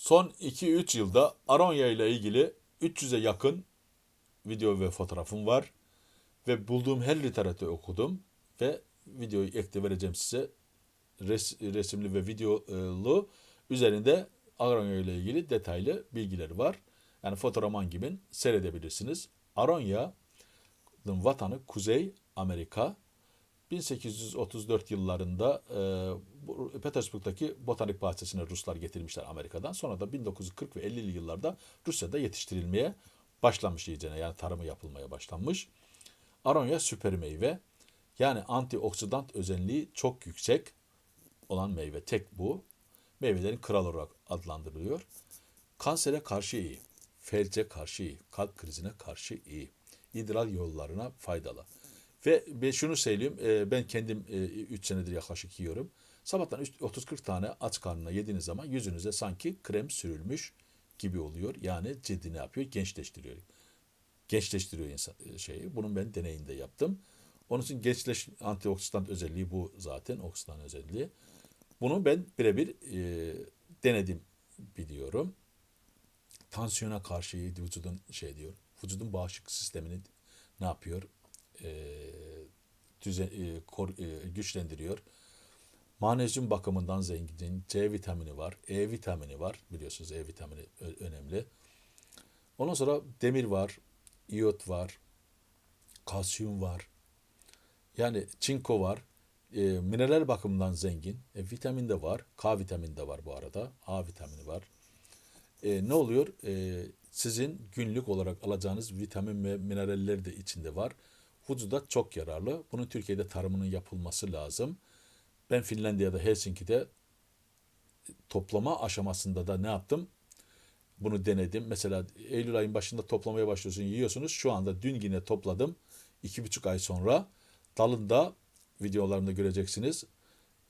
Son 2-3 yılda Aronya ile ilgili 300'e yakın video ve fotoğrafım var. Ve bulduğum her literatürü okudum. Ve videoyu ekle vereceğim size. Res- resimli ve videolu üzerinde Aronya ile ilgili detaylı bilgileri var. Yani fotoğraman gibi seyredebilirsiniz. Aronya'nın vatanı Kuzey Amerika. 1834 yıllarında e, bu Petersburg'daki botanik bahçesine Ruslar getirmişler Amerika'dan. Sonra da 1940 ve 50'li yıllarda Rusya'da yetiştirilmeye başlamış iyicene yani tarımı yapılmaya başlanmış. Aronya süper meyve. Yani antioksidan özelliği çok yüksek olan meyve. Tek bu. Meyvelerin kral olarak adlandırılıyor. Kansere karşı iyi. Felce karşı iyi. Kalp krizine karşı iyi. İdrar yollarına faydalı. Ve ben şunu söyleyeyim. e, Ben kendim 3 senedir yaklaşık yiyorum. Sabahtan üç- 30-40 tane aç karnına yediğiniz zaman yüzünüze sanki krem sürülmüş gibi oluyor. Yani cildi ne yapıyor? Gençleştiriyor gençleştiriyor insan e, şeyi. Bunun ben deneyinde yaptım. Onun için gençleş antioksidan özelliği bu zaten oksidan özelliği. Bunu ben birebir e, denedim biliyorum. Tansiyona karşı vücudun şey diyor. Vücudun bağışıklık sistemini ne yapıyor? E, düzen, e, kor, e, güçlendiriyor. Manezyum bakımından zengin. C vitamini var. E vitamini var. Biliyorsunuz E vitamini önemli. Ondan sonra demir var, iyot var, kalsiyum var. Yani çinko var. E, mineral bakımından zengin. E, vitamin de var. K vitamini de var bu arada. A vitamini var. E, ne oluyor? E, sizin günlük olarak alacağınız vitamin ve mineraller de içinde var. Vücuda çok yararlı. Bunun Türkiye'de tarımının yapılması lazım. Ben Finlandiya'da Helsinki'de toplama aşamasında da ne yaptım? Bunu denedim. Mesela Eylül ayın başında toplamaya başlıyorsun, yiyorsunuz. Şu anda dün yine topladım. İki buçuk ay sonra dalında videolarımda göreceksiniz.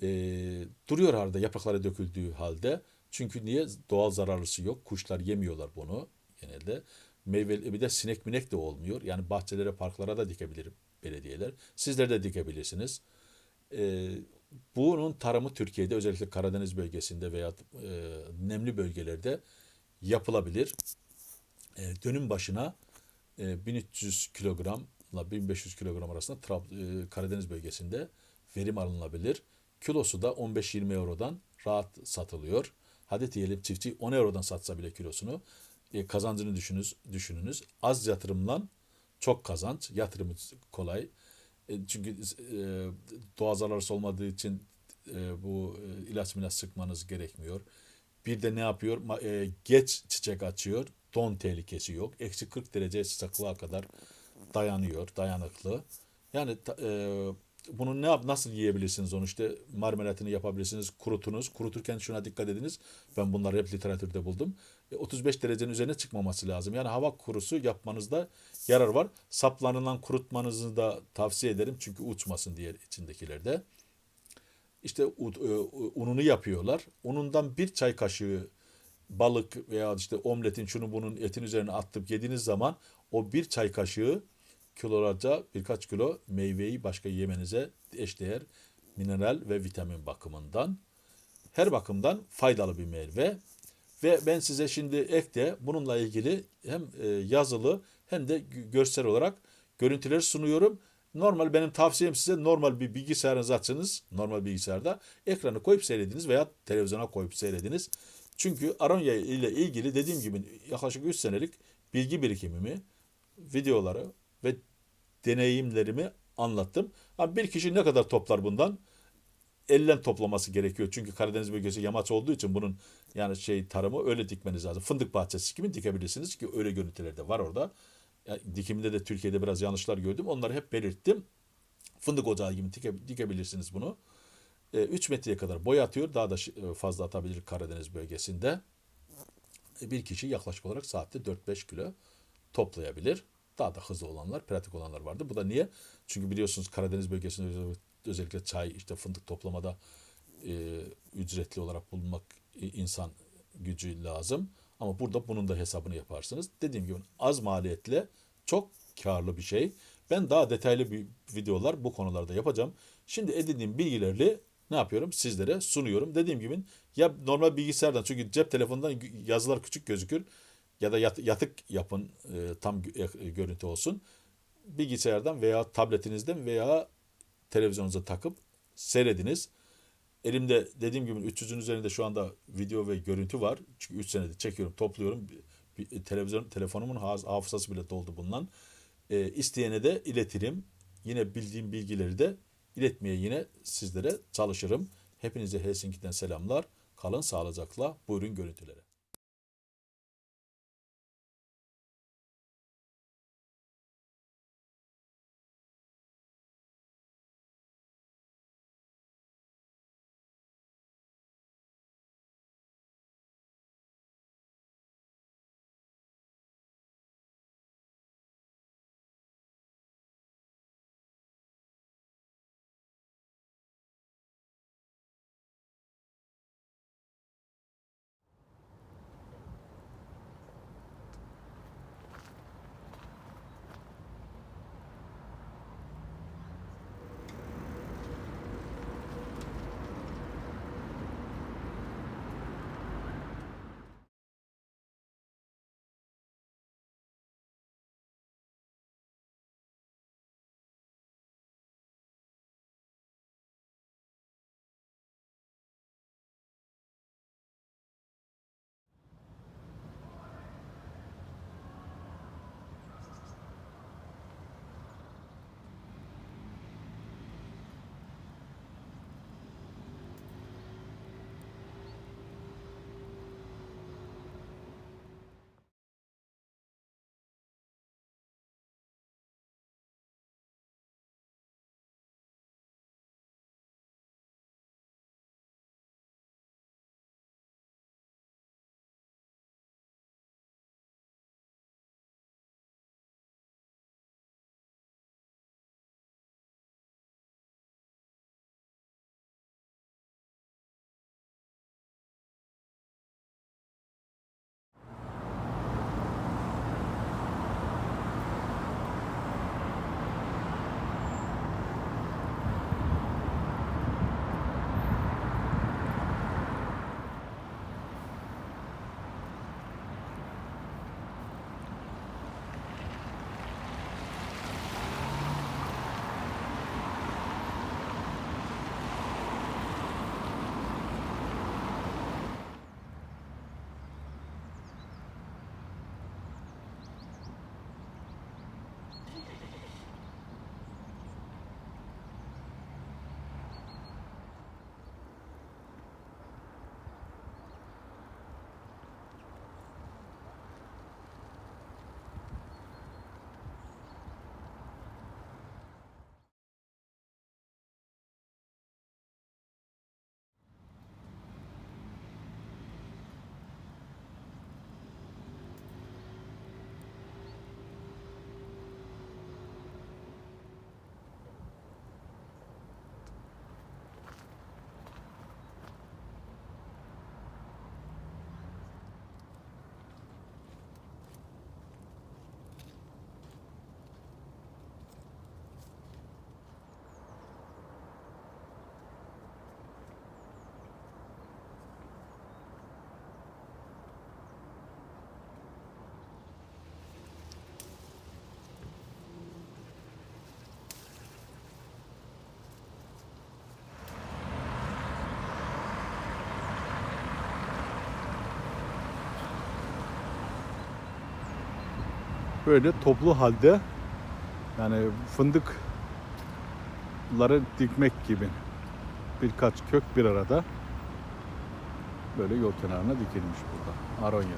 Ee, duruyor arada yaprakları döküldüğü halde. Çünkü niye? Doğal zararlısı yok. Kuşlar yemiyorlar bunu genelde. Meyve, bir de sinek minek de olmuyor. Yani bahçelere, parklara da dikebilir belediyeler. Sizler de dikebilirsiniz. Ee, bunun tarımı Türkiye'de özellikle Karadeniz bölgesinde veya e, nemli bölgelerde yapılabilir. E, dönüm başına e, 1300 kilogramla 1500 kilogram arasında Trab- e, Karadeniz bölgesinde verim alınabilir. Kilosu da 15-20 eurodan rahat satılıyor. Hadi diyelim çiftçi 10 eurodan satsa bile kilosunu e, kazancını düşününüz, düşününüz. Az yatırımla çok kazanç. Yatırımı kolay. E, çünkü e, doğa zararlısı olmadığı için e, bu e, ilaç milaç sıkmanız gerekmiyor. Bir de ne yapıyor? E, geç çiçek açıyor. Don tehlikesi yok. Eksi 40 derece sıcaklığa kadar dayanıyor. Dayanıklı. Yani e, bunu ne yap nasıl yiyebilirsiniz onu işte marmelatını yapabilirsiniz kurutunuz kuruturken şuna dikkat ediniz ben bunları hep literatürde buldum E, 35 derecenin üzerine çıkmaması lazım yani hava kurusu yapmanızda yarar var saplarından kurutmanızı da tavsiye ederim çünkü uçmasın diye içindekilerde işte e, ununu yapıyorlar. Unundan bir çay kaşığı balık veya işte omletin şunu bunun etin üzerine attıp yediğiniz zaman o bir çay kaşığı kilolarca birkaç kilo meyveyi başka yemenize eşdeğer mineral ve vitamin bakımından her bakımdan faydalı bir meyve. Ve ben size şimdi ekte bununla ilgili hem e, yazılı hem de gö- görsel olarak görüntüler sunuyorum. Normal benim tavsiyem size normal bir bilgisayarınızı açınız. Normal bilgisayarda ekranı koyup seyrediniz veya televizyona koyup seyrediniz. Çünkü Aronya ile ilgili dediğim gibi yaklaşık 3 senelik bilgi birikimimi, videoları ve deneyimlerimi anlattım. Ha, bir kişi ne kadar toplar bundan? Ellen toplaması gerekiyor. Çünkü Karadeniz bölgesi yamaç olduğu için bunun yani şey tarımı öyle dikmeniz lazım. Fındık bahçesi gibi dikebilirsiniz ki öyle görüntüler de var orada. Yani dikiminde de Türkiye'de biraz yanlışlar gördüm. Onları hep belirttim. Fındık ocağı gibi dike, dikebilirsiniz bunu. 3 metreye kadar boy atıyor. Daha da şi- fazla atabilir Karadeniz bölgesinde. E, Bir kişi yaklaşık olarak saatte 4-5 kilo toplayabilir. Daha da hızlı olanlar, pratik olanlar vardı. Bu da niye? Çünkü biliyorsunuz Karadeniz bölgesinde özellikle çay, işte fındık toplamada e, ücretli olarak bulunmak e, insan gücü lazım. Ama burada bunun da hesabını yaparsınız. Dediğim gibi az maliyetle çok karlı bir şey. Ben daha detaylı bir videolar bu konularda yapacağım. Şimdi edindiğim bilgilerle ne yapıyorum? Sizlere sunuyorum. Dediğim gibi ya normal bilgisayardan çünkü cep telefonundan yazılar küçük gözükür ya da yat- yatık yapın e, tam e, görüntü olsun. Bilgisayardan veya tabletinizden veya televizyonunuza takıp seyrediniz. Elimde dediğim gibi 300'ün üzerinde şu anda video ve görüntü var. Çünkü 3 senedir çekiyorum, topluyorum. Bir- televizyon telefonumun hafızası bile doldu bundan. E, isteyene de iletirim. Yine bildiğim bilgileri de iletmeye yine sizlere çalışırım. Hepinize Helsinki'den selamlar. Kalın sağlıcakla. Buyurun görüntülere. Böyle toplu halde yani fındıkları dikmek gibi birkaç kök bir arada böyle yol kenarına dikilmiş burada. Aronya.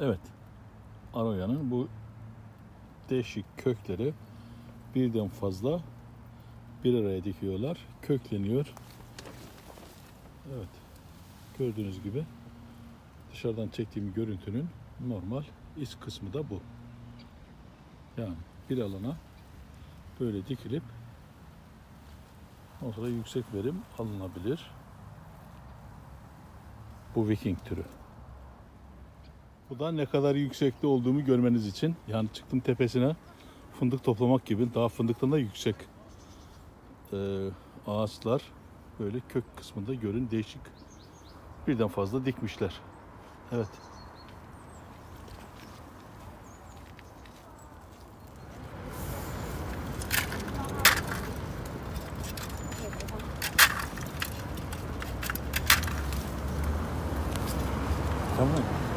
Evet. Aroya'nın bu değişik kökleri birden fazla bir araya dikiyorlar. Kökleniyor. Evet. Gördüğünüz gibi dışarıdan çektiğim görüntünün normal iç kısmı da bu. Yani bir alana böyle dikilip o yüksek verim alınabilir. Bu Viking türü. Bu da ne kadar yüksekte olduğumu görmeniz için. Yani çıktım tepesine fındık toplamak gibi daha fındıktan da yüksek ee, ağaçlar böyle kök kısmında görün değişik birden fazla dikmişler. Evet. Tamam.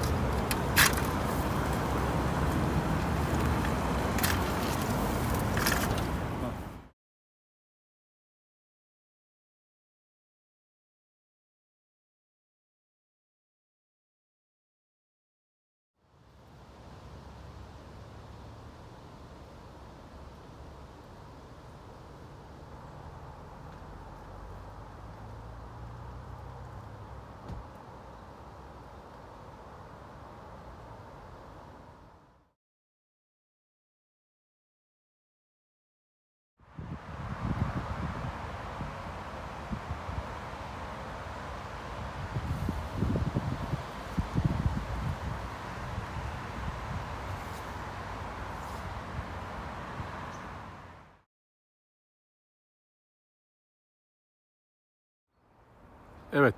Evet,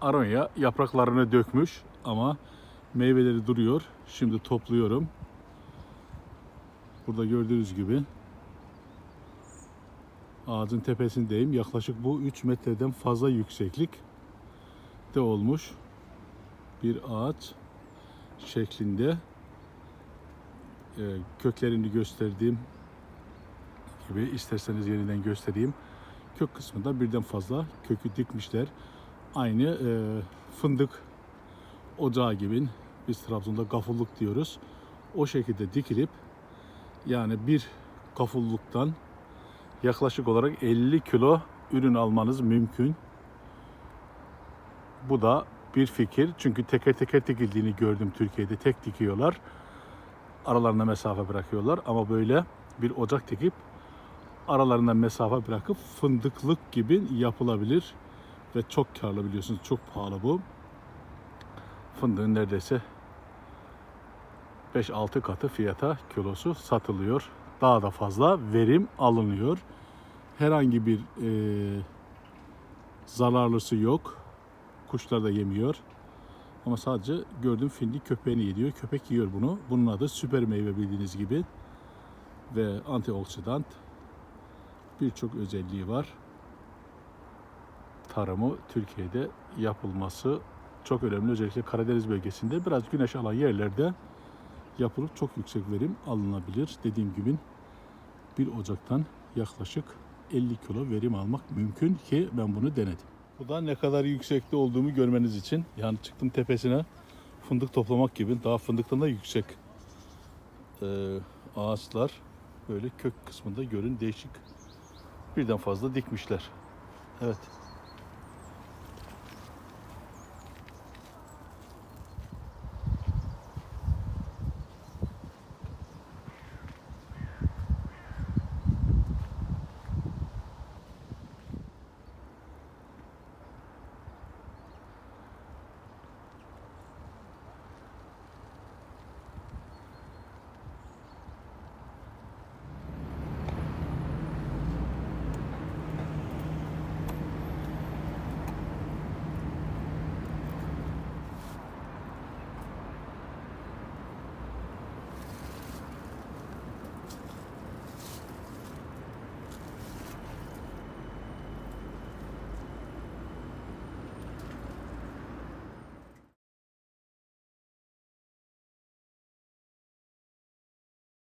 aronya yapraklarını dökmüş ama meyveleri duruyor. Şimdi topluyorum. Burada gördüğünüz gibi ağacın tepesindeyim. Yaklaşık bu 3 metreden fazla yükseklik de olmuş bir ağaç şeklinde Ee, köklerini gösterdiğim gibi isterseniz yeniden göstereyim. Kök kısmında birden fazla kökü dikmişler aynı e, fındık ocağı gibi biz Trabzon'da gafulluk diyoruz. O şekilde dikilip yani bir gafulluktan yaklaşık olarak 50 kilo ürün almanız mümkün. Bu da bir fikir. Çünkü teker teker dikildiğini gördüm Türkiye'de. Tek dikiyorlar. Aralarına mesafe bırakıyorlar. Ama böyle bir ocak dikip aralarına mesafe bırakıp fındıklık gibi yapılabilir ve çok karlı biliyorsunuz. Çok pahalı bu. Fındığın neredeyse 5-6 katı fiyata kilosu satılıyor. Daha da fazla verim alınıyor. Herhangi bir e, zararlısı yok. Kuşlar da yemiyor. Ama sadece gördüğüm findik köpeğini yediyor. Köpek yiyor bunu. Bunun adı süper meyve bildiğiniz gibi. Ve antioksidan birçok özelliği var tarımı Türkiye'de yapılması çok önemli. Özellikle Karadeniz bölgesinde biraz güneş alan yerlerde yapılıp çok yüksek verim alınabilir. Dediğim gibi bir ocaktan yaklaşık 50 kilo verim almak mümkün ki ben bunu denedim. Bu da ne kadar yüksekte olduğumu görmeniz için. Yani çıktım tepesine fındık toplamak gibi daha fındıktan da yüksek ee, ağaçlar böyle kök kısmında görün değişik birden fazla dikmişler. Evet.